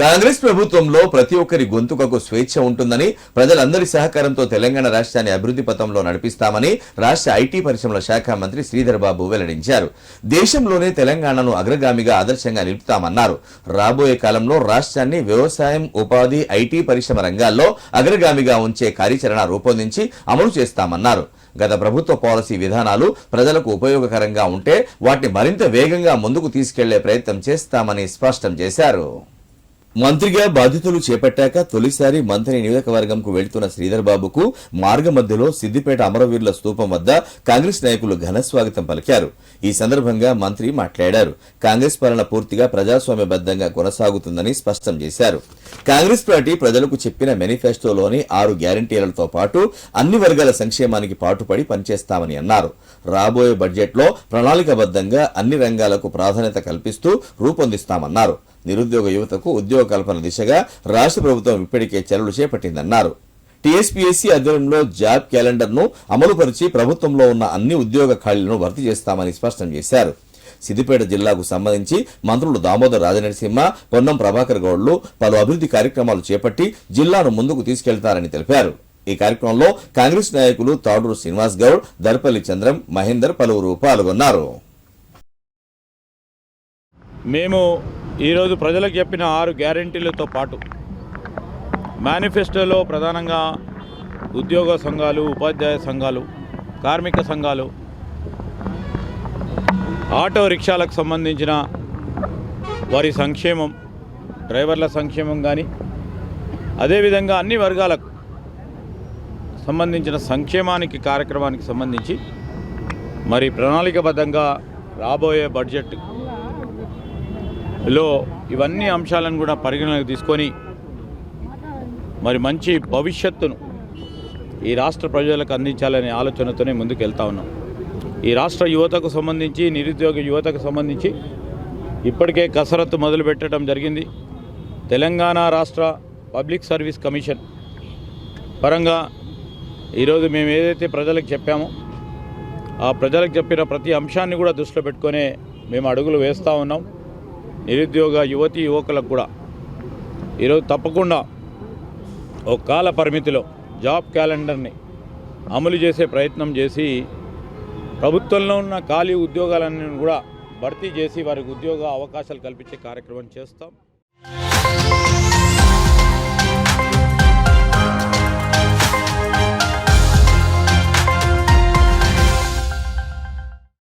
కాంగ్రెస్ ప్రభుత్వంలో ప్రతి ఒక్కరి గొంతుకకు స్వేచ్ఛ ఉంటుందని ప్రజలందరి సహకారంతో తెలంగాణ రాష్ట్రాన్ని అభివృద్ధి పథంలో నడిపిస్తామని రాష్ట్ర ఐటీ పరిశ్రమల శాఖ మంత్రి శ్రీధర్ బాబు వెల్లడించారు. దేశంలోనే తెలంగాణను అగ్రగామిగా ఆదర్శంగా నిలుపుతామన్నారు. రాబోయే కాలంలో రాష్ట్రాన్ని వ్యవసాయం ఉపాధి ఐటీ పరిశ్రమ రంగాల్లో అగ్రగామిగా ఉంచే కార్యాచరణ రూపొందించి అమలు చేస్తామన్నారు. గత ప్రభుత్వ పాలసీ విధానాలు ప్రజలకు ఉపయోగకరంగా ఉంటే వాటిని మరింత వేగంగా ముందుకు తీసుకెళ్ళే ప్రయత్నం చేస్తామని స్పష్టం చేశారు. మంత్రిగా బాధ్యతలు చేపట్టాక తొలిసారి మంత్రి నియోజకవర్గంకు వెళుతున్న శ్రీధర్ బాబుకు మార్గ మధ్యలో సిద్దిపేట అమరవీరుల స్తూపం వద్ద కాంగ్రెస్ నాయకులు ఘన స్వాగతం పలికారు. ఈ సందర్భంగా మంత్రి మాట్లాడారు. కాంగ్రెస్ పాలన పూర్తిగా ప్రజాస్వామ్యబద్ధంగా కొనసాగుతుందని స్పష్టం చేశారు. కాంగ్రెస్ పార్టీ ప్రజలకు చెప్పిన మేనిఫెస్టోలోని ఆరు గ్యారంటీలతో పాటు అన్ని వర్గాల సంక్షేమానికి పాటుపడి పనిచేస్తామని అన్నారు. రాబోయే బడ్జెట్లో ప్రణాళికబద్దంగా అన్ని రంగాలకు ప్రాధాన్యత కల్పిస్తూ రూపొందిస్తామన్నారు. నిరుద్యోగ యువతకు ఉద్యోగ కల్పన దిశగా రాష్ట్ర ప్రభుత్వం ఇప్పటికే చర్యలు చేపట్టిందన్నారు. టీఎస్పీఎస్సీ ఆధ్వర్యంలో జాబ్ క్యాలెండర్ను అమలుపరిచి ప్రభుత్వంలో ఉన్న అన్ని ఉద్యోగ ఖాళీలను భర్తీ చేస్తామని స్పష్టం చేశారు. సిద్దిపేట జిల్లాకు సంబంధించి మంత్రులు దామోదర్ రాజనరసింహ పొన్నం ప్రభాకర్ గౌడ్లు పలు అభివృద్ధి కార్యక్రమాలు చేపట్టి జిల్లాను ముందుకు తీసుకెళ్తారని తెలిపారు. ఈ కార్యక్రమంలో కాంగ్రెస్ నాయకులు తాడూరు శ్రీనివాస్ గౌడ్ దర్పల్లి చంద్రం మహేందర్ పలువురు పాల్గొన్నారు. మేము ఈరోజు ప్రజలకు చెప్పిన ఆరు గ్యారంటీలతో పాటు మేనిఫెస్టోలో ప్రధానంగా ఉద్యోగ సంఘాలు ఉపాధ్యాయ సంఘాలు కార్మిక సంఘాలు ఆటో రిక్షాలకు సంబంధించిన వారి సంక్షేమం డ్రైవర్ల సంక్షేమం కానీ అదేవిధంగా అన్ని వర్గాలకు సంబంధించిన సంక్షేమానికి కార్యక్రమానికి సంబంధించి మరి ప్రణాళికబద్ధంగా రాబోయే బడ్జెట్ లో ఇవన్నీ అంశాలను కూడా పరిగణలోకి తీసుకొని మరి మంచి భవిష్యత్తును ఈ రాష్ట్ర ప్రజలకు అందించాలనే ఆలోచనతోనే ముందుకు వెళ్తా ఉన్నాం. ఈ రాష్ట్ర యువతకు సంబంధించి నిరుద్యోగ యువతకు సంబంధించి ఇప్పటికే కసరత్తు మొదలు పెట్టడం జరిగింది. తెలంగాణ రాష్ట్ర పబ్లిక్ సర్వీస్ కమిషన్ పరంగా ఈరోజు మేము ఏదైతే ప్రజలకు చెప్పామో ఆ ప్రజలకు చెప్పిన ప్రతి అంశాన్ని కూడా దృష్టిలో పెట్టుకొనే మేము అడుగులు వేస్తూ ఉన్నాం. నిరుద్యోగ యువతి యువకులకు కూడా. ఈరోజు తప్పకుండా ఒక కాల పరిమితిలో జాబ్ క్యాలెండర్ని అమలు చేసే ప్రయత్నం చేసి ప్రభుత్వంలో ఉన్న ఖాళీ ఉద్యోగాలన్నీ కూడా భర్తీ చేసి వారికి ఉద్యోగ అవకాశాలు కల్పించే కార్యక్రమం చేస్తాం.